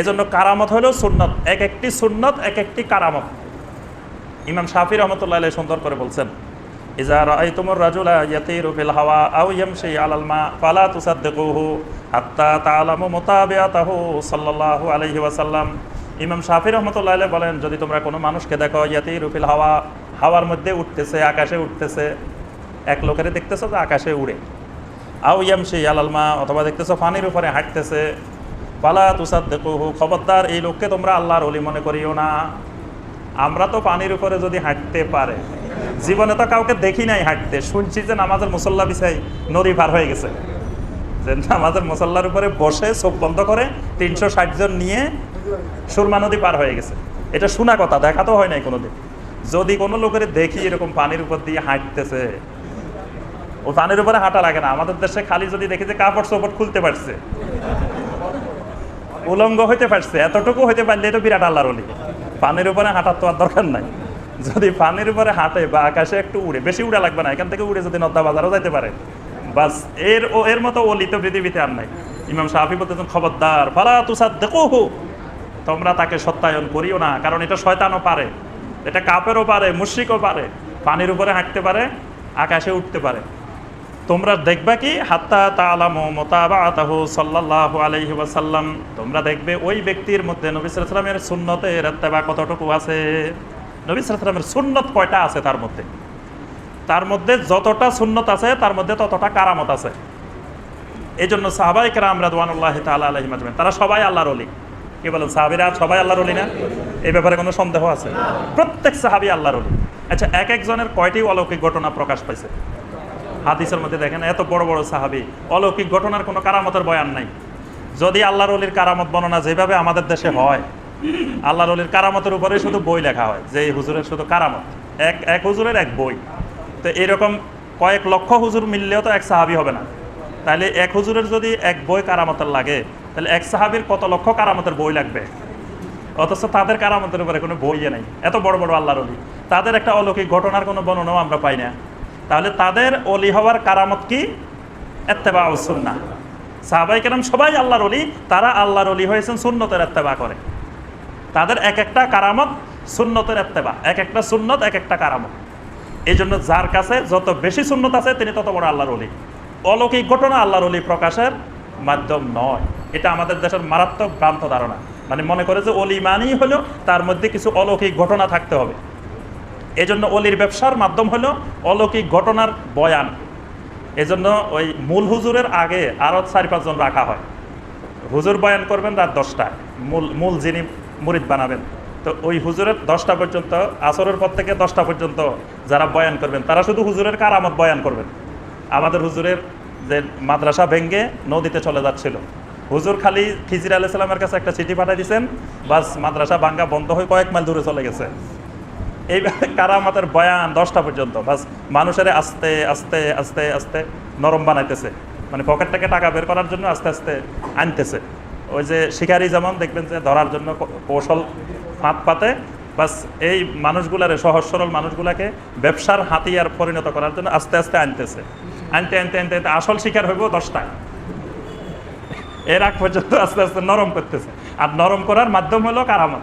এজন্য কারামত হলো সুন্নত। এক একটি সুন্নত, এক একটি কারামত। ইমাম শাফি রহমতুল্লাহ সুন্দর করে বলছেন হাওয়া ফালা সাল্লাল্লাহু আলাইহি ওয়াসাল্লাম। ইমাম বলেন, যদি তোমরা কোনো মানুষকে দেখো ইয়াতিরু ফিল হাওয়া, হাওয়ার মধ্যে উঠতেছে, আকাশে উঠতেছে, এক লোকের দেখতেছো যে আকাশে উড়ে। আও ইয়ামশি আলাল মা অথবা দেখতেছো পানির উপরে হাঁটতেছে ফালা তুসাদ্দিকুহু, খবরদার, এই লোককে তোমরা আল্লাহর ওলি মনে করিও না। আমরা তো পানির উপরে যদি হাঁটতে পারে, জীবনে তো কাউকে দেখি নাই হাঁটতে। শুনছি যে নামাজের মুসল্লা বিছাই নদী পার হয়ে গেছে। যে নামাজের মুসল্লার উপরে বসে চোখ বন্ধ করে তিনশো ষাট জন নিয়ে সুরমা নদী পার হয়ে গেছে। এটা শোনা কথা, দেখা তো হয় নাই কোনোদিন। যদি কোনো লোকের দেখি এরকম পানির উপর দিয়ে হাঁটতেছে, ও পানির উপরে হাঁটা লাগে না। আমাদের দেশে খালি যদি দেখি যে কাপড় চোপড় খুলতে পারছে। উলঙ্গ হইতে পারছে, এতটুকু হইতে পারলে তো বিরাট আল্লাহর অলি পানির উপরে হাঁটার তো আর দরকার নাই। যদি পানির উপরে হাঁটে বা আকাশে একটু উড়ে, বেশি উড়া লাগবে না, এখান থেকে উড়ে যদি নদ্দা বাজারও যাইতে পারে। বাস, এর ও, এর মতো অলি তো পৃথিবীতে আর নাই। ইমাম সাহাফি বলতেছেন, খবরদার, ফালা তুষার দেখো তোমরা তাকে সত্যায়ন করিও না, কারণ এটা শয়তানও পারে। এটা কাপেরও পারে, মুশ্রিকও পারে। পানির উপরে হাঁটতে পারে, আকাশে উঠতে পারে। তোমরা দেখবা কি? হাত্তা তালামু মোতাবাতাহু সাল্লাল্লাহু আলাইহি ওয়াসাল্লাম। তোমরা দেখবে ওই ব্যক্তির মধ্যে নবী ওয়াসাল্লামের সুন্নতের ইত্তেবা কতটুকু আছে? নবী ওয়াসাল্লামের সুন্নত কয়টা আছে তার মধ্যে? তার মধ্যে যতটা সুন্নত আছে, তার মধ্যে ততটা কারামত আছে। এই জন্য সাহাবাই কেরাম রাদওয়ানুল্লাহ তাআলা আলাইহিম আজমাইন। তারা সবাই আল্লাহর অলি কি বলেন, সাহাবীরা সবাই আল্লাহর ওলি না? এই ব্যাপারে কোনো সন্দেহ আছে? প্রত্যেক সাহাবী আল্লাহর ওলি। আচ্ছা এক একজনের কয়টি অলৌকিক ঘটনা প্রকাশ পাইছে? হাদিসের মধ্যে দেখেন, এত বড় বড় সাহাবি, অলৌকিক ঘটনার কোনো কারামতের বয়ান নাই। যদি আল্লাহর অলির কারামত বর্ণনা যেভাবে আমাদের দেশে হয়, আল্লাহর অলির কারামতের উপরে শুধু বই লেখা হয়, যে হুজুরের শুধু কারামত। এক এক হুজুরের এক বই। তো এরকম কয়েক লক্ষ হুজুর মিললেও তো এক সাহাবি হবে না। তাহলে এক হুজুরের যদি এক বই কারামতের লাগে, তাহলে এক সাহাবির কত লক্ষ কারামতের বই লাগবে? অথচ তাদের কারামতের উপরে কোনো বইয়ে নেই। এত বড় বড় আল্লাহর অলি। তাদের একটা অলৌকিক ঘটনার কোনো বর্ণনাও আমরা পাই না। তাহলে তাদের অলি হওয়ার কারামত কি? এত্তেবা সুন্না সাহাবাই কেরাম সবাই আল্লাহর অলি তারা আল্লাহর অলি হয়েছেন সুন্নতের এত্তেবা করে। তাদের এক একটা কারামত সুন্নতের এত্তেবা। এক একটা সুন্নত, এক একটা কারামত। এই জন্য যার কাছে যত বেশি সুন্নত আছে, তিনি তত বড় আল্লাহর অলি অলৌকিক ঘটনা আল্লাহর অলি প্রকাশের মাধ্যম নয়। এটা আমাদের দেশের মারাত্মক ভ্রান্ত ধারণা। মানে মনে করে যে অলি মানেই হলো তার মধ্যে কিছু অলৌকিক ঘটনা থাকতে হবে। এজন্য অলির ব্যবসার মাধ্যম হলো অলৌকিক ঘটনার বয়ান। এজন্য ওই মূল হুজুরের আগে আরও চারি পাঁচজন রাখা হয়। হুজুর বয়ান করবেন রাত দশটায়। মূল মূল যিনি মুরিদ বানাবেন। তো ওই হুজুরের দশটা পর্যন্ত, আসরের পর থেকে দশটা পর্যন্ত যারা বয়ান করবেন, তারা শুধু হুজুরের কারামত বয়ান করবেন। আমাদের হুজুরের যে মাদ্রাসা ভেঙ্গে নদীতে চলে যাচ্ছিল। হুজুর খালি খিজির আলাইসাল্লামের কাছে একটা চিঠি পাঠিয়ে দিয়েছেন বাস মাদ্রাসা ভাঙ্গা বন্ধ হয়ে কয়েক মাইল দূরে চলে গেছে। এইভাবে কারামাতের বয়ান দশটা পর্যন্ত। বাস মানুষের আস্তে আস্তে আস্তে আস্তে নরম বানাইতেছে। মানে পকেট থেকে টাকা বের করার জন্য আস্তে আস্তে আনতেছে। ওই যে শিকারি যেমন দেখবেন যে ধরার জন্য কৌশল ফাঁদ পাতে, বাস এই মানুষগুলারে সহজ সরল মানুষগুলাকে ব্যবসার হাতিয়ার পরিণত করার জন্য আস্তে আস্তে আনতেছে। আনতে আনতে আনতে আনতে আসল শিকার হইব দশটা এর আগ পর্যন্ত আস্তে আস্তে নরম করতেছে। আর নরম করার মাধ্যম হলো কারামত।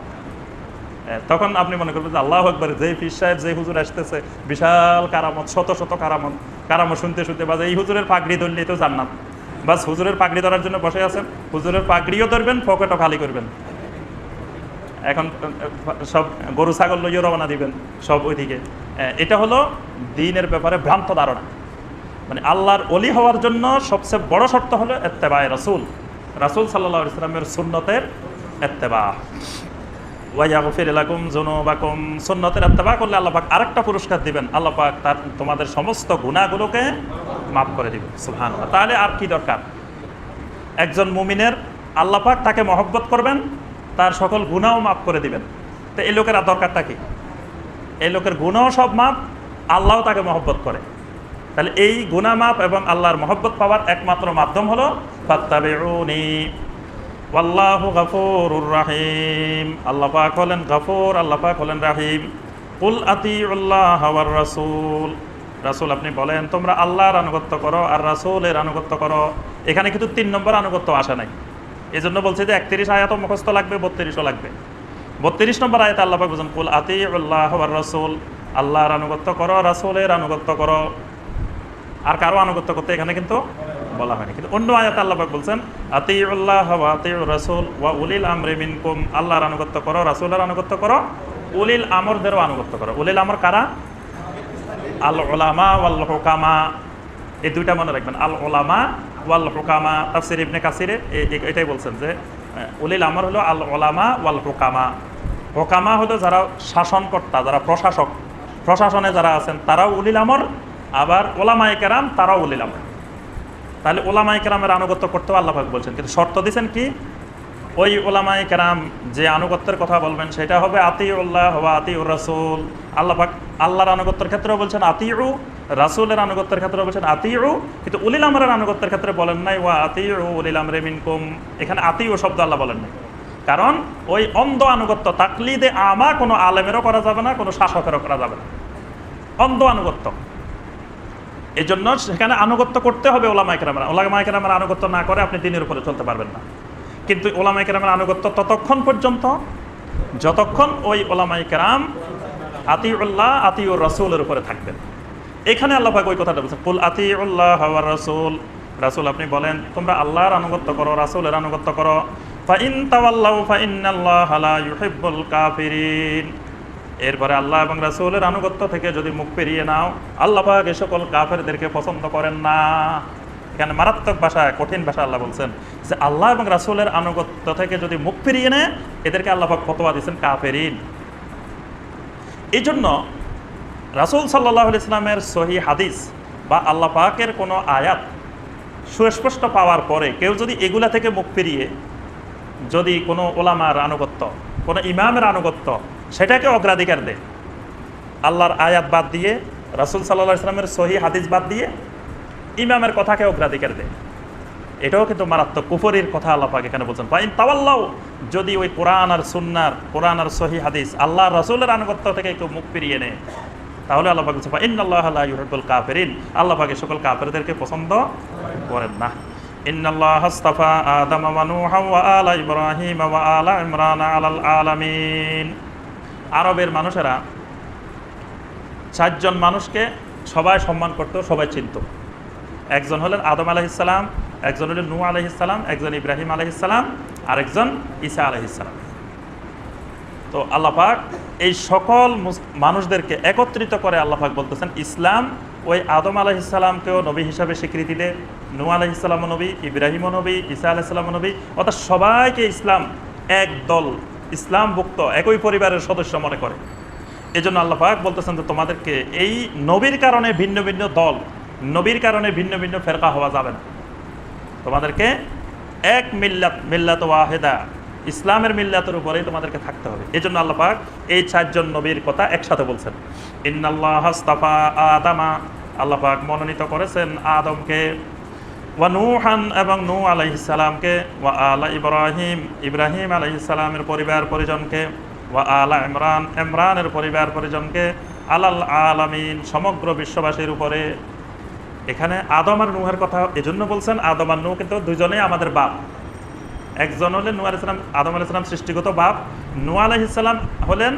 তখন আপনি মনে করবেন যে আল্লাহ একবার যে পীর সাহেব যে হুজুর আসতেছে, বিশাল কারামত, শত শত কারামত। কারামত শুনতে শুনতে বাজে, এই হুজুরের পাগড়ি ধরলেই তো জান্নাত। বাস হুজুরের পাগড়ি ধরার জন্য বসে আছেন, হুজুরের পাগড়িও ধরবেন পকেটও খালি করবেন। এখন সব গরু, ছাগল লইয়ে রওনা দিবেন, সব ওইদিকে। এটা হলো দিনের ব্যাপারে ভ্রান্ত ধারণা। মানে আল্লাহর অলি হওয়ার জন্য সবচেয়ে বড় শর্ত হলো এত্তেবায় রসুল। রাসুল সাল্লাহ ইসলামের সুন্নতের এত্তেবা। ওয়াইয়াগফির লাকুম জুনুবাকুম সুন্নতের ইত্তেবা করলে আল্লাহ আরেকটা পুরস্কার দিবেন। আল্লাহ তার, তোমাদের সমস্ত গুনাহগুলোকে মাফ করে দিবেন। তাহলে আর কি দরকার? একজন মুমিনের আল্লাহ পাক তাকে মহব্বত করবেন, তার সকল গুনাহও মাফ করে দিবেন। তো এই লোকের আর দরকারটা কি? এই লোকের গুণাও সব মাপ আল্লাহও তাকে মহব্বত করে। তাহলে এই গুণা মাপ এবং আল্লাহর মহব্বত পাওয়ার একমাত্র মাধ্যম হলো ফাত্তাবিউনি। ওয়াল্লাহু গাফুরুর রাহিম। আল্লাহ পাক হলেন গাফুর, আল্লাহ পাক হলেন রাহিম। কুল আতিউল্লাহ ওয়ার রাসূল। রাসূল আপনি বলেন, তোমরা আল্লাহর আনুগত্য করো আর রাসুলের আনুগত্য করো। এখানে কিন্তু তিন নম্বর আনুগত্য আসে নাই। এই জন্য বলছে যে একত্রিশ আয়াতও মুখস্থ লাগবে, বত্রিশও লাগবে। বত্রিশ নম্বর আয়াত আল্লাহ পাক বলছেন, কুল আতি আল্লাহ রসুল। আল্লাহর আনুগত্য করো, রাসুলের আনুগত্য করো। আর কারও আনুগত্য করতে এখানে কিন্তু বলা হয়নি। কিন্তু অন্য আয়াত আল্লাহ বলছেন আতি আল্লাহ আতি রসুল ওয়া উলিল আমরে মিনকুম। আল্লাহর আনুগত্য করো, রাসুলের আনুগত্য করো, উলিল আমরদেরও আনুগত্য করো। উলিল আমর কারা? আল ওলামা ওয়াল হুকামা। এই দুইটা মনে রাখবেন আল ওলামা ওয়াল হুকামা। তাফসির ইবনে কাসিরে এটাই বলছেন যে উলিল আমর হলো আল ওলামা ওয়াল হুকামা। হুকামা হলো যারা শাসনকর্তা, যারা প্রশাসক। প্রশাসনে যারা আছেন, তারাও উলিল আমর, আবার ওলামায়ে কেরাম, তারাও উলিল আমর। তাহলে ওলামায়ে কেরামের আনুগত্য করতেও আল্লাহ পাক বলছেন। কিন্তু শর্ত দিয়েছেন কি? ওই ওলামায়ে কেরাম যে আনুগত্যের কথা বলবেন, সেটা হবে আতি উল্লাহ হওয়া আতি উ রাসুল। আল্লাহ পাক আল্লাহর আনুগত্যের ক্ষেত্রেও বলছেন আতি উ রাসুলের আনুগত্যের ক্ষেত্রে বলছেন আতি উ কিন্তু উলিল আমরের আনুগত্যের ক্ষেত্রে বলেন নাই, ওয়া আতি উ উলিল আমরে মিনকুম। এখানে আতি উ শব্দ আল্লাহ বলেন নাই। কারণ ওই অন্ধ আনুগত্য, তাকলিদে আমা কোনো আলেমেরও করা যাবে না, কোনো শাসকেরও করা যাবে না। অন্ধ আনুগত্য। এই জন্য সেখানে আনুগত্য করতে হবে ওলামাই কেরামের। ওলামাই কেরামের আনুগত্য না করে আপনি দিনের উপরে চলতে পারবেন না। কিন্তু ওলামাই কেরামের আনুগত্য ততক্ষণ পর্যন্ত, যতক্ষণ ওই ওলামাই কেরাম আতিউল্লাহ, আতিউর রসুলের উপরে থাকবেন। এখানে আল্লাহ পাক ওই কথাটা বলছেন, কুল আতিউল্লাহ হাওয়ার রসুল। রাসুল আপনি বলেন, তোমরা আল্লাহর আনুগত্য করো, রাসুলের আনুগত্য করো। ফাইন তাওয়াল্লাহু লা ইউহিব্বুল কাফিরিন। এরপরে আল্লাহ এবং রাসূলের আনুগত্য থেকে যদি মুখ পেরিয়ে নাও, আল্লাহ এই সকল কাফেরদেরকে পছন্দ করেন না। এখানে মারাত্মক ভাষা কঠিন ভাষা আল্লাহ বলছেন যে আল্লাহ এবং রাসূলের আনুগত্য থেকে যদি মুখ ফিরিয়ে নেয়, এদেরকে আল্লাহ পাক ফতোয়া দিয়েছেন কাফেরিন। এই জন্য রাসূল সাল্লাহ ইসলামের সহি হাদিস বা আল্লাহ পাকের কোনো আয়াত সুস্পষ্ট পাওয়ার পরে কেউ যদি এগুলা থেকে মুখ ফিরিয়ে যদি কোনো ওলামার আনুগত্য, কোনো ইমামের আনুগত্য সেটাকে অগ্রাধিকার দেয়। আল্লাহর আয়াত বাদ দিয়ে, রাসুল সাল্লাহ ইসলামের সহি হাদিস বাদ দিয়ে ইমামের কথাকে অগ্রাধিকার দেয়। এটাও কিন্তু মারাত্মক কুফরির কথা আল্লাহ পাক এখানে বলছেন। ফাইন তাওয়াল্লাও যদি ওই কোরআন আর সুন্নার, কোরআন আর সহি হাদিস আল্লাহ রাসূলের আনুগত্য থেকে কেউ মুখ ফিরিয়ে নেয়, তাহলে আল্লাহ বলছে ইন আল্লাহ লা ইউহিব্বুল কাফিরিন। আল্লাহ পাক এই সকল কাফেরদেরকে পছন্দ করেন না। আদম ওয়া নূহা ওয়া আলা ইব্রাহিম ওয়া আলা ইমরান আলাল আলামিন। আরবের মানুষেরা চারজন মানুষকে সবাই সম্মান করতো, সবাই চিনত। একজন হলেন আদম আলাহিসাল্লাম একজন হলেন নূ আলহিসাল্লাম একজন ইব্রাহিম আলহিসাল্লাম আরেকজন ঈসা আলহিসাল্লাম তো আল্লাহ পাক এই সকল মানুষদেরকে একত্রিত করে আল্লাহ পাক বলতেছেন, ইসলাম ওই আদম আলাহিসাল্লামকেও নবী হিসাবে স্বীকৃতি দেয় নূ আলহিসাল্লাম নবী ইব্রাহিম নবী, ঈসা আলাইসাল্লাম নবী, অর্থাৎ সবাইকে ইসলাম এক দল ইসলামভুক্ত একই পরিবারের সদস্য মনে করে। এই জন্য আল্লাহ বলতেছেন যে তোমাদেরকে এই নবীর কারণে ভিন্ন ভিন্ন দল, নবীর কারণে ভিন্ন ভিন্ন ফেরকা হওয়া যাবে না। তোমাদেরকে এক মিল্লাত মিল্লাত ওয়াহেদা, ইসলামের মিল্লাতের উপরেই তোমাদেরকে থাকতে হবে। এই জন্য আল্লাহ পাক এই চারজন নবীর কথা একসাথে বলছেন। ইন্নাল্লাহ আদামা, আল্লাহ পাক মনোনীত করেছেন আদমকে ওয়া নূহান এবং নূ আলাইহিসসালামকে ওয়া আলা ইব্রাহিম ইব্রাহিম আলাইহিসসালামের পরিবার পরিজনকে, ওয়া আলা ইমরান, ইমরানের পরিবার পরিজনকে, আলাল আলামিন, সমগ্র বিশ্ববাসীর উপরে। এখানে আদম আর নুহের কথা এজন্য বলছেন, আদম আর নূহ কিন্তু দুজনেই আমাদের বাপ। একজন হলেন নূহ আলাইহিস সালাম, আদম আলাইহিস সালাম সৃষ্টিগত বাপ। নূহ আলাইহিস সালাম হলেন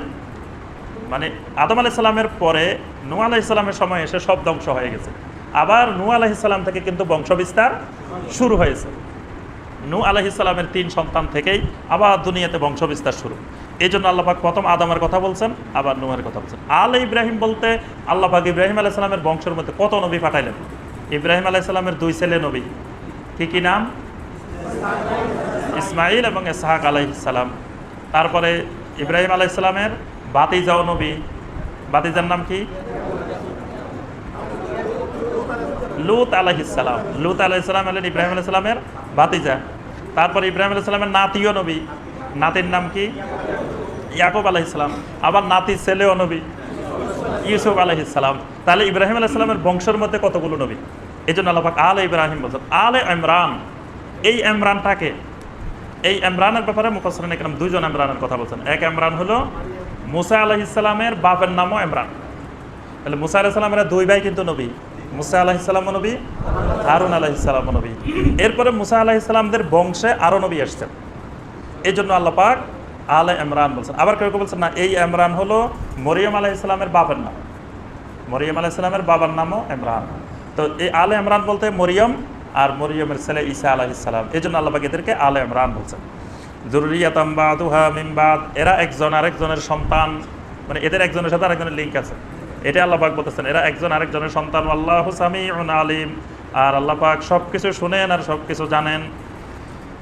মানে আদম আলাইহিস সালামের পরে নূহ আলাইহিস সালামের সময় এসে সব ধ্বংস হয়ে গেছে। আবার নু আলাইহিস সালাম থেকে কিন্তু বংশবিস্তার শুরু হয়েছে। নু আলাইহিস সালামের তিন সন্তান থেকেই আবার দুনিয়াতে বংশবিস্তার শুরু। এই জন্য আল্লাপাক প্রথম আদমের কথা বলছেন, আবার নুহের কথা বলছেন। আল ইব্রাহিম বলতে আল্লাপাক ইব্রাহিম আলাইহিস সালামের বংশের মধ্যে কত নবী পাঠাইলেন? ইব্রাহিম আলাইহিস সালামের দুই ছেলে নবী। কি কি নাম? ইসমাইল এবং ইসহাক আলাইহিস সালাম। তারপরে ইব্রাহিম আলাইহিস সালামের বাতিজাও নবী। বাতিজার নাম কি? লুত আলাইহিসালাম লুত আলাইহিসালাম হলেন ইব্রাহিম আলাইসালামের ভাতিজা। তারপর ইব্রাহিম আলাইসালামের নাতিও নবী। নাতির নাম কি? ইয়াকুব আলাইহিসালাম আবার নাতির ছেলেও নবী। ইউসুফ আলাইহিসালাম তাহলে ইব্রাহিম আলাইসালামের বংশের মধ্যে কতগুলো নবী? এই জন্য আল্লাহ পাক আলে ইব্রাহিম বলছেন, আলে ইমরান। এই ইমরানটাকে, এই ইমরানের ব্যাপারে মুফাসরিন একরাম দুইজন ইমরানের কথা বলছেন। এক ইমরান হলো মুসা আলাইহিসালামের বাপের নামও ইমরান। তাহলে মুসা আলাইহিস সালামের দুই ভাই কিন্তু নবী। মুসা আলাহিসাল্লাম নবী, হারুন আলাহিসাল্লাম নবী। এরপরে মুসা আলাহিসাল্লামদের বংশে আরও নবী এসছেন। এই জন্য আল্লাহ পাক আলে ইমরান বলছেন। আবার কেউ কেউ বলছেন, না, এই ইমরান হলো মরিয়ম আলাইসালামের বাবার নাম। মরিয়ম আলাইসালামের বাবার নামও ইমরান। তো এই আলে ইমরান বলতে মরিয়ম আর মরিয়মের ছেলে ঈসা আলাহিসাল্লাম এই জন্য আল্লাহ পাক এদেরকে আলে ইমরান বলছেন। জরুরিয়াতাম বাদুহা মিমবাদ এরা একজন আরেকজনের সন্তান মানে এদের একজনের সাথে আরেকজনের লিঙ্ক আছে। এটা আল্লাহ পাক বলতেছেন এরা একজন আরেকজনের সন্তান আল্লাহ সামিউন আলিম আর আল্লাহ পাক সব কিছু শুনেন আর সব কিছু জানেন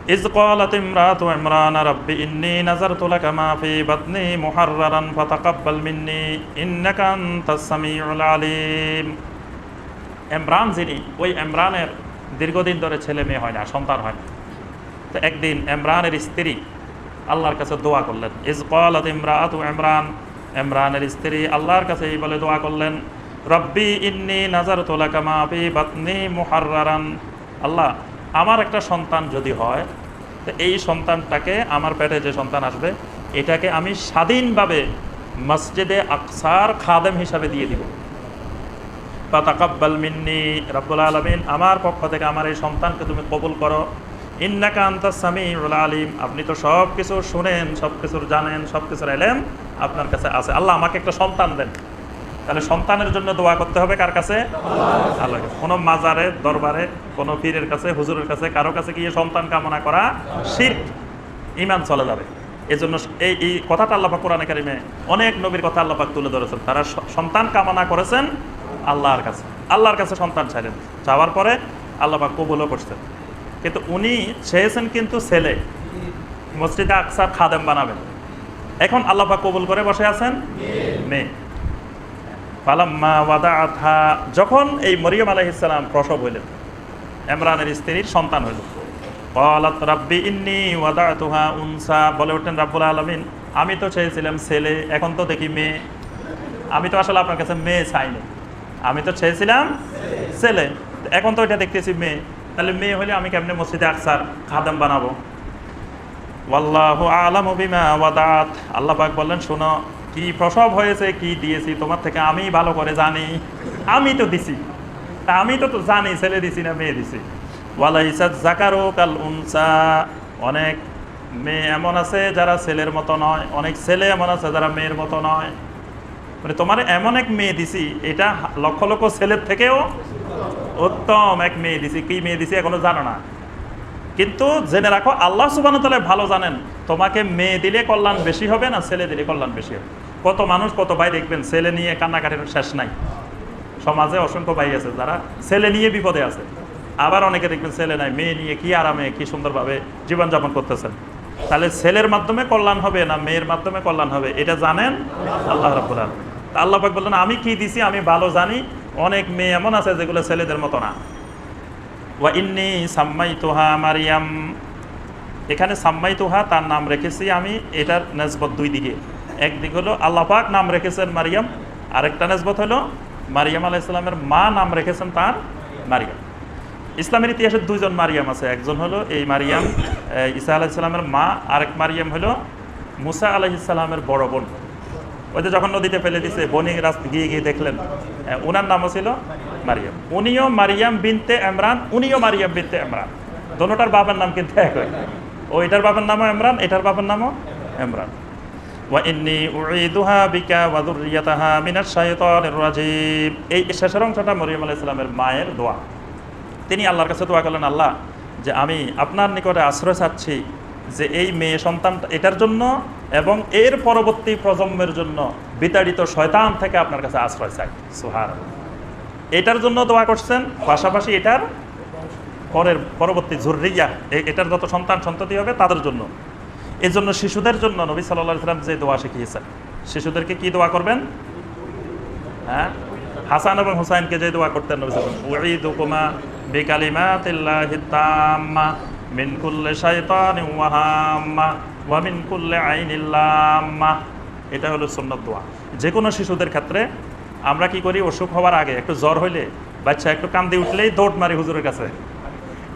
إذ قالت امرأة عمران رب إني نذرت لك ما في بطني محررا فتقبل مني إنك أنت السميع العليم ইমরান যিনি ওই ইমরানের দীর্ঘদিন ধরে ছেলে মেয়ে হয় না সন্তান হয় না তো একদিন ইমরানের স্ত্রী আল্লাহর কাছে দোয়া করলেন ইজ কালাত ইমরাতু ইমরান ইমরানের স্ত্রী আল্লাহর কাছে এই বলে দোয়া করলেন, রব্বি ইন্নি নাজার লাকা মা ফি বাতনি মুহাররারান। আল্লাহ, আমার একটা সন্তান যদি হয়, তো এই সন্তানটাকে আমার পেটে যে সন্তান আসবে, এটাকে আমি স্বাধীনভাবে মসজিদে আকসার খাদেম হিসাবে দিয়ে দিব। বা তাকাব্বাল মিন্নি রব্বুল আলমিন, আমার পক্ষ থেকে আমার এই সন্তানকে তুমি কবুল করো। ইন্নাকা আন্তা সামিউল আলিম। আপনি তো সব কিছু শুনেন সব কিছুর জানেন সব এলেন আপনার কাছে আছে। আল্লাহ আমাকে একটা সন্তান দেন। তাহলে সন্তানের জন্য দোয়া করতে হবে কার কাছে? আল্লাহ কোনো মাজারে, দরবারে, কোনো পীরের কাছে, হুজুরের কাছে, কারও কাছে গিয়ে সন্তান কামনা করা শির। ইমান চলে যাবে। এই জন্য এই এই কথাটা আল্লাপাক কোরআনে কারিমে অনেক নবীর কথা আল্লাপাক তুলে ধরেছেন। তারা সন্তান কামনা করেছেন আল্লাহর কাছে। আল্লাহর কাছে সন্তান চাইলেন। চাওয়ার পরে আল্লাপাক কবুলও করছেন। কিন্তু উনি চেয়েছেন কিন্তু ছেলে। মসজিদে আকসার খাদেম বানাবেন। এখন আল্লাপাক কবুল করে বসে আছেন? মেয়ে। পালাম্মা ওয়াদা আথা যখন এই মরিয়ম আলাইহিসসালাম প্রসব হইলেন ইমরানের স্ত্রীর সন্তান হইল। কলাত রাব্বি ইন্নি ওয়াদাতুহা উনসা বলে উঠলেন রাব্বুল আলামিন আমি তো চেয়েছিলাম ছেলে এখন তো দেখি মেয়ে। আমি তো আসলে আপনার কাছে মেয়ে চাইনি। আমি তো চেয়েছিলাম ছেলে। এখন তো এটা দেখতেছি মেয়ে। তাহলে মেয়ে হলে আমি কেমনে মসজিদে আকসার খাদাম বানাবো? ওয়াল্লাহু আলাম বিমা ওয়াদাত আল্লাহ পাক বললেন, শোনো, কি প্রসব হয়েছে, কি দিয়েছি, তোমার থেকে আমি ভালো করে জানি। আমি তো দিছি। তা আমি তো জানি, ছেলে দিছি না মেয়ে দিছি। ওয়ালাইসাত জাকারো কাল উনসা। অনেক মেয়ে এমন আছে যারা ছেলের মতো নয়, অনেক ছেলে এমন আছে যারা মেয়ের মতো নয়। মানে তোমার এমন এক মেয়ে দিছি, এটা লক্ষ লক্ষ ছেলের থেকেও উত্তম এক মেয়ে দিছি। কি মেয়ে দিছি এখনও জানো না। কিন্তু জেনে রাখো, আল্লাহ সুবান ভালো জানেন, তোমাকে মেয়ে দিলে কল্যাণ বেশি হবে না ছেলে দিলে কল্যাণ বেশি হবে। কত মানুষ, কত ভাই দেখবেন, ছেলে নিয়ে কান্নাকাটির শেষ নাই। সমাজে অসংখ্য ভাই আছে যারা ছেলে নিয়ে বিপদে আছে। আবার অনেকে দেখবেন ছেলে নাই, মেয়ে নিয়ে কি আরামে, কি সুন্দরভাবে জীবনযাপন করতেছেন। তাহলে ছেলের মাধ্যমে কল্যাণ হবে না মেয়ের মাধ্যমে কল্যাণ হবে, এটা জানেন? আল্লাহ রাবুল আল্লাহ পাক বললেন, আমি কি দিছি, আমি ভালো জানি অনেক মেয়ে এমন আছে যেগুলো ছেলেদের মতো না। ওয়া ইন্নি সাম্মাই তোহা মারিয়াম। এখানে সাম্মাই তোহা তার নাম রেখেছি আমি, এটার নেসবত দুই দিকে। একদিক হলো আল্লাহ পাক নাম রেখেছেন মারিয়াম, আরেকটা নেসবত হলো মারিয়াম আলাহ ইসলামের মা নাম রেখেছেন তার মারিয়াম। ইসলামের ইতিহাসে দুইজন মারিয়াম আছে, একজন হলো এই মারিয়াম ইসা আলাহ ইসলামের মা, আরেক মারিয়াম হলো মুসা আলাহ ইসলামের বড় বোন। ওই যখন নদীতে ফেলে দিছে, বনি রাস্তা গিয়ে গিয়ে দেখলেন ওনার নামও ছিল মারিয়াম। উনিও মারিয়াম বিনতে এমরান উনিও মারিয়াম বিনতে এমরান দোনোটার বাবার নাম কিন্তু একই। ও এটার বাবার নামও এমরান এটার বাবার নামও রাজিম। এই শেষের অংশটা মরিয়ম আলাইহিস সালামের মায়ের দোয়া। তিনি আল্লাহর কাছে দোয়া করলেন, আল্লাহ, যে আমি আপনার নিকটে আশ্রয় চাচ্ছি যে এই মেয়ে সন্তান এটার জন্য এবং এর পরবর্তী প্রজন্মের জন্য বিতাড়িত শয়তান থেকে আপনার কাছে আশ্রয় চাই। সুহার এটার জন্য দোয়া করছেন, পাশাপাশি এটার পরের, পরবর্তী ঝুররিয়া, এ- এটার যত সন্তান সন্ততি হবে তাদের জন্য। এই জন্য শিশুদের জন্য নবী সাল্লাহ সাল্লাম যে দোয়া শিখিয়েছেন, শিশুদেরকে কি দোয়া করবেন? হ্যাঁ? হাসান এবং হুসাইনকে যে দোয়া করতেন নবী সাল্লাল্লাহু আলাইহি ওয়াসাল্লাম শাইতানিন ওয়া হাম্মা ওয়া মিন কুল্লি আইনিল লাম্মা। এটা হলো সুন্নত দোয়া। যে কোনো শিশুদের ক্ষেত্রে আমরা কি করি, অসুখ হওয়ার আগে একটু জ্বর হইলে বাচ্চা একটু কান্দি উঠলেই দৌড় মারি হুজুরের কাছে।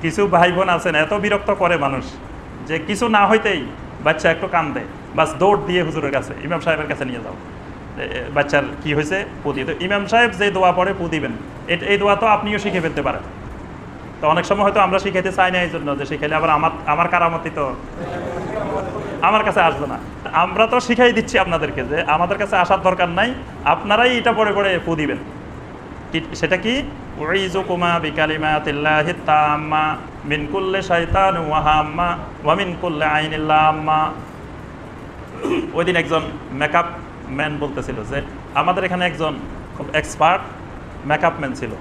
কিছু ভাই বোন আছেন, এত বিরক্ত করে মানুষ যে কিছু না হইতেই বাচ্চা একটু কান্দে। বাস দৌড় দিয়ে হুজুরের কাছে, ইমাম সাহেবের কাছে নিয়ে যাও। বাচ্চার কি হয়েছে পু দিয়ে তো ইমাম সাহেব যে দোয়া পড়ে পু দিবেন। এই দোয়া তো আপনিও শিখে ফেলতে পারেন। তো অনেক সময় হয়তো আমরা শিখাইতে চাই না এই জন্য যে শিখাইলে আবার আমার আমার কারামতি তো আমার কাছে আসবে না। আমরা তো শিখাই দিচ্ছি আপনাদেরকে যে আমাদের কাছে আসার দরকার নাই, আপনারাই এটা পরে পড়ে পু দিবেন। সেটা কি? উইজুকুমা বিকালিমাতিল্লাহি তাম্মা মিন কুল্লি শাইতান ওয়া মিন কুল্লি আইনিল লাম্মা। ওই দিন একজন মেকআপ ম্যান বলতেছিল যে আমাদের এখানে একজন খুব এক্সপার্ট মেকআপ ম্যান ছিল।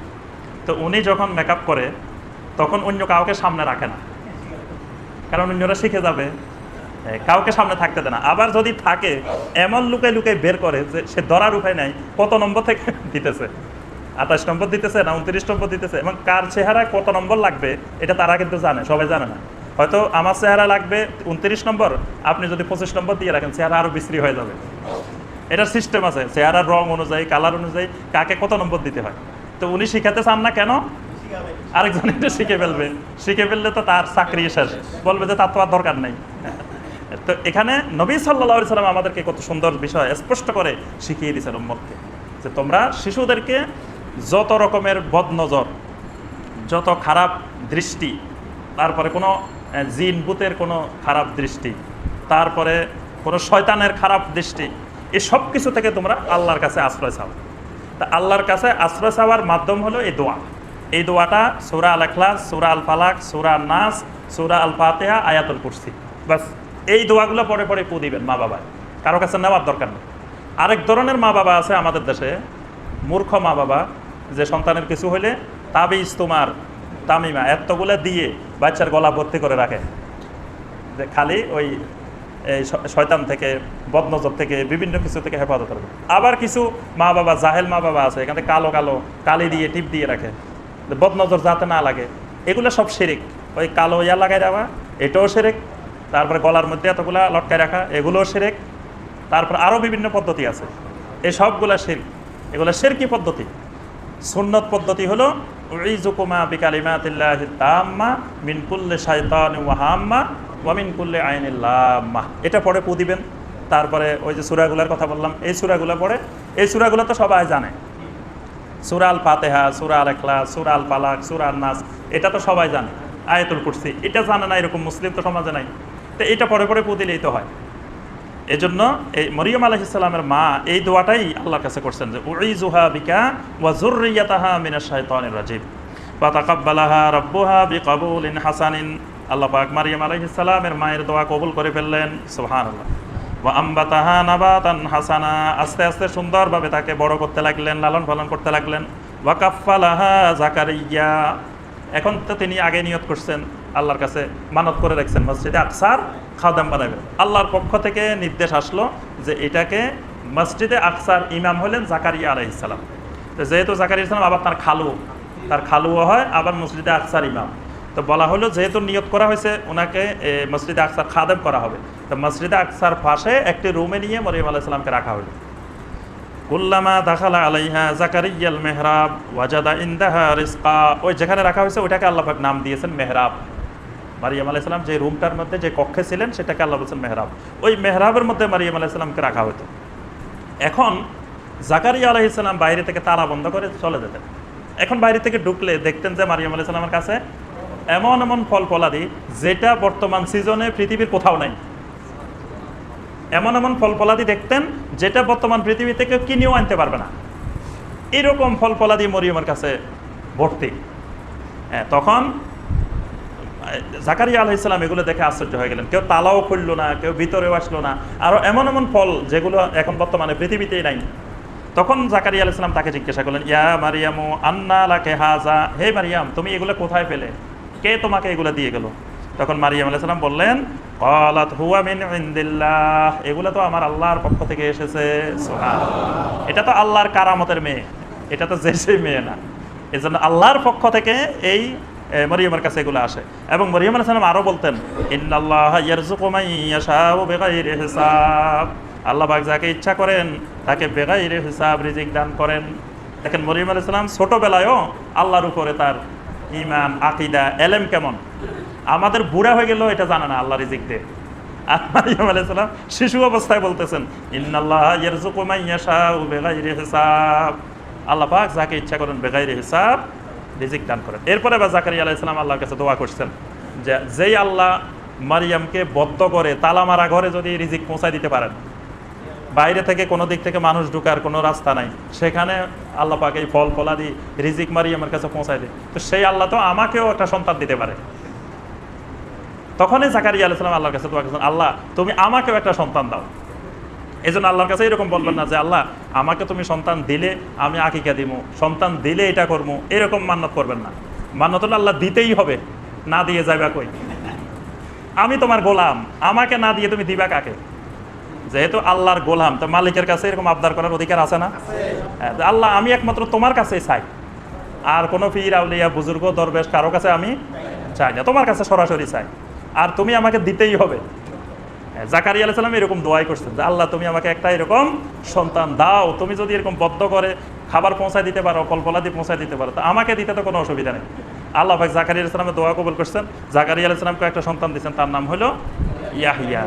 তো উনি যখন মেকআপ করে তখন অন্য কাউকে সামনে রাখে না। কারণ অন্যরা শিখে যাবে কাউকে সামনে থাকতে দেয় না। আবার যদি থাকে, এমন লুকাই লুকাই বের করে যে সে ধরার উপায় নাই, কত নম্বর থেকে দিতেছে? আঠাশ নম্বর দিতেছে না, উনত্রিশ নম্বর দিতেছে? এবং কার চেহারা কত নম্বর লাগবে, এটা তারা কিন্তু জানে, সবাই জানে না। হয়তো আমার চেহারা লাগবে উনত্রিশ নম্বর, আপনি যদি পঁচিশ নম্বর দিয়ে রাখেন, চেহারা আরও বিশ্রী হয়ে যাবে। এটার সিস্টেম আছে, চেহারার রং অনুযায়ী কালার অনুযায়ী কাকে কত নম্বর দিতে হয়? তো উনি শিখাতে চান না কেন? আরেকজন এটা শিখে ফেলবে। শিখে ফেললে তো তার চাকরি শেষ। বলবে যে তার তো আর দরকার নাই। তো এখানে নবী সাল্লা সাল্লাম আমাদেরকে কত সুন্দর বিষয় স্পষ্ট করে শিখিয়ে দিয়েছেন উম্মতকে। যে তোমরা শিশুদেরকে যত রকমের বদনজর, যত খারাপ দৃষ্টি, তারপরে কোনো জিন বুতের কোনো খারাপ দৃষ্টি, তারপরে কোনো শয়তানের খারাপ দৃষ্টি এই সব কিছু থেকে তোমরা আল্লাহর কাছে আশ্রয় চাও। তা আল্লাহর কাছে আশ্রয় চাওয়ার মাধ্যম হলো এই দোয়া। এই দোয়াটা সুরা আল এখলাস সুরা আল ফালাক সুরা নাস সুরা আল ফাতেহা আয়াতুল কুরসি। বাস, এই দোয়াগুলো পরে পরে পু দিবেন মা বাবা কারও কাছে নেওয়ার দরকার নেই। আরেক ধরনের মা বাবা আছে আমাদের দেশে, মূর্খ মা বাবা, যে সন্তানের কিছু হইলে তাবিজ তোমার তামিমা, এতগুলো দিয়ে বাচ্চার গলা ভর্তি করে রাখে। যে খালি ওই, এই শয়তান থেকে, বদনজর থেকে, বিভিন্ন কিছু থেকে হেফাজত করবে আবার কিছু মা বাবা, জাহেল মা বাবা আছে, এখানে কালো কালো কালি দিয়ে টিপ দিয়ে রাখে। বদনজর যাতে না লাগে। এগুলো সব শিরিক। ওই কালো ইয়া লাগাই দেওয়া, এটাও সেরেক তারপরে গলার মধ্যে এতগুলা লটকায় রাখা, এগুলোও সেরেক তারপর আরও বিভিন্ন পদ্ধতি আছে। এই সবগুলা শির এগুলো শেরকি পদ্ধতি। সুন্নত পদ্ধতি হলো উইজুকুমা বিকালিমাতিল্লাহি তাম্মা মিন কুল্লি শাইতানি ওয়া হাম্মা মিন কুল্লি আইনিল লাম্মা। এটা পড়ে পু দিবেন। তারপরে ওই যে সূরাগুলোর কথা বললাম, এই সূরাগুলো পড়ে। এই সূরাগুলো তো সবাই জানে। সূরা আল ফাতেহা, সূরা আল সুরাল পালাক ফালাক নাস, এটা তো সবাই জানে, আয়াতুল কুরসি, এটা জানে না এরকম মুসলিম তো সমাজে নাই। তো এটা পরে পরে পু দিলেই তো হয়। এজন্য এই মরিয়ম আলহিসাল্লামের মা এই দোয়াটাই আল্লাহর কাছে করছেন যে উইজুহা বিকা ওয়া যুররিয়াতাহা মিনাশ শাইতানির রাজিম। ওয়া তাকাব্বালাহা রাব্বুহা বিকাবুলিন হাসানিন। আল্লাহ পাক মারিয়াম আলাইহিস মায়ের দোয়া কবুল করে ফেললেন। সুবহানাল্লাহ। আম্বাতাহা নাবাতান হাসানা। আস্তে আস্তে সুন্দরভাবে তাকে বড় করতে লাগলেন, লালন পালন করতে লাগলেন। ওয়া কাফফালাহা জাকারিয়া। এখন তো তিনি আগে নিয়ত করছেন, আল্লাহর কাছে মানত করে রাখছেন মসজিদে। আকসার খাদাম বানাবেন। আল্লাহর পক্ষ থেকে নির্দেশ আসলো যে এটাকে মসজিদে আকসার ইমাম হলেন জাকারিয়া আলাইসালাম তো যেহেতু জাকারিয়া ইসলাম আবার তার খালু তার খালুও হয়, আবার মসজিদে আকসার ইমাম। তো বলা হলো, যেহেতু নিয়ত করা হয়েছে, ওনাকে মসজিদে আকসার খাদেম করা হবে। তো মসজিদে আকসার পাশে একটি রুমে নিয়ে মরিয়ম আলাইসালামকে রাখা হলো। কুল্লামা দাখালা আলাইহা জাকারিয়াল মেহরাব ওয়াজাদা ইন্দাহা রিজকা। ওই যেখানে রাখা হয়েছে, ওইটাকে আল্লাহ পাক নাম দিয়েছেন মেহরাব। মারিয়াম আলাইসালাম যে রুমটার মধ্যে, যে কক্ষে ছিলেন, সেটাকে আল্লাহ বলছেন মেহরাব। ওই মেহরাবের মধ্যে মারিয়াম আলাইসালামকে রাখা হতো। এখন জাকারিয়া আলাইসালাম বাইরে থেকে তালা বন্ধ করে চলে যেতেন। এখন বাইরে থেকে ঢুকলে দেখতেন যে মারিয়াম আলাইসালামের কাছে এমন এমন ফল ফলাদি যেটা বর্তমান সিজনে পৃথিবীর কোথাও নাই। এমন এমন ফল ফলাদি দেখতেন যেটা বর্তমান পৃথিবী থেকে কিনেও আনতে পারবে না। এরকম ফল ফলাদি মরিয়মের কাছে ভর্তি। তখন জাকারিয়া আলাইসালাম এগুলো দেখে আশ্চর্য হয়ে গেলেন। কেউ তালাও খুলল না, কেউ ভিতরেও আসলো না। আরও এমন এমন ফল যেগুলো এখন বর্তমানে পৃথিবীতেই নাই। তখন জাকারিয়া আলাইসালাম তাকে জিজ্ঞাসা করলেন, ইয়া মারিয়ামু, আন্না লাকে হাজা? হে মারিয়াম, তুমি এগুলো কোথায় পেলে? কে তোমাকে এগুলো দিয়ে গেল? তখন মারিয়াম আলাইসালাম বললেন কলাত হুয়া মিন ইন্দিল্লাহ এগুলো তো আমার আল্লাহর পক্ষ থেকে এসেছে। এটা তো আল্লাহর কারামতের মেয়ে। এটা তো যে সেই মেয়ে না। এই জন্য আল্লাহর পক্ষ থেকে এই মরিয়মের কাছে এগুলো আসে। এবং মরিয়ম আলাইহিস সালাম আরও বলতেন হিসাব। আল্লাহ পাক যাকে ইচ্ছা করেন, তাকে বেগাইরে হিসাব, রিজিক দান করেন। দেখেন মরিয়ম আলাইহিস সালাম ছোটবেলায়ও আল্লাহর উপরে তার ইমান আকিদা, এলেম কেমন? আমাদের বুড়া হয়ে গেলেও এটা জানে না আল্লাহ রিজিক দে মারিয়াম আলাইহিস শিশু অবস্থায় বলতেছেন হিসাব। আল্লাহ পাক যাকে ইচ্ছা করেন বেগাইরি হিসাব রিজিক দান করেন। এরপরে বা জাকারিয়া আলাইহিস সালাম আল্লাহর কাছে দোয়া করছেন যে, যেই আল্লাহ মারিয়ামকে বদ্ধ করে তালা মারা ঘরে যদি রিজিক পৌঁছায় দিতে পারেন, বাইরে থেকে কোনো দিক থেকে মানুষ ঢুকার কোনো রাস্তা নাই, সেখানে আল্লাহ পাক এই ফল ফলাদি রিজিক মারিয়ামের কাছে পৌঁছায় দেয়। তো সেই আল্লাহ তো আমাকেও একটা সন্তান দিতে পারে। তখনই জাকারিয়া আলাইহিস সালাম আল্লাহর কাছে দোয়া করেছেন আল্লাহ তুমি আমাকেও একটা সন্তান দাও। এই জন্য আল্লাহর কাছে এরকম বলবেন না যে আল্লাহ আমাকে তুমি সন্তান দিলে আমি আকিকা দিব সন্তান দিলে এটা করব এরকম মান্নত করবেন না। মান্নত হলে আল্লাহ দিতেই হবে না দিয়ে যাইবা কই? আমি তোমার গোলাম আমাকে না দিয়ে তুমি দিবা কাকে? যেহেতু আল্লাহর গোলাম তো মালিকের কাছে এরকম আবদার করার অধিকার আছে না? হ্যাঁ, আল্লাহ আমি একমাত্র তোমার কাছেই চাই। আর কোনো পীর আউলিয়া বুজুর্গ দরবেশ কারও কাছে আমি চাই না তোমার কাছে সরাসরি চাই। আর তুমি আমাকে দিতেই হবে। জাকারি আলাহ সাল্লাম এরকম দোয়াই করছেন যে, আল্লাহ, তুমি আমাকে একটা এরকম সন্তান দাও। তুমি যদি এরকম বদ্ধ করে খাবার পৌঁছায় দিতে পারো কল্পলা দিয়ে পৌঁছায় দিতে পারো, তো আমাকে দিতে তো কোনো অসুবিধা নেই। আল্লাহ ভাই জাকারি আলাইসালামের সালামের দোয়া কবুল করছেন। জাকারি আলাইসালামকে সালামকে একটা সন্তান দিচ্ছেন তার নাম হলো ইয়াহিয়া।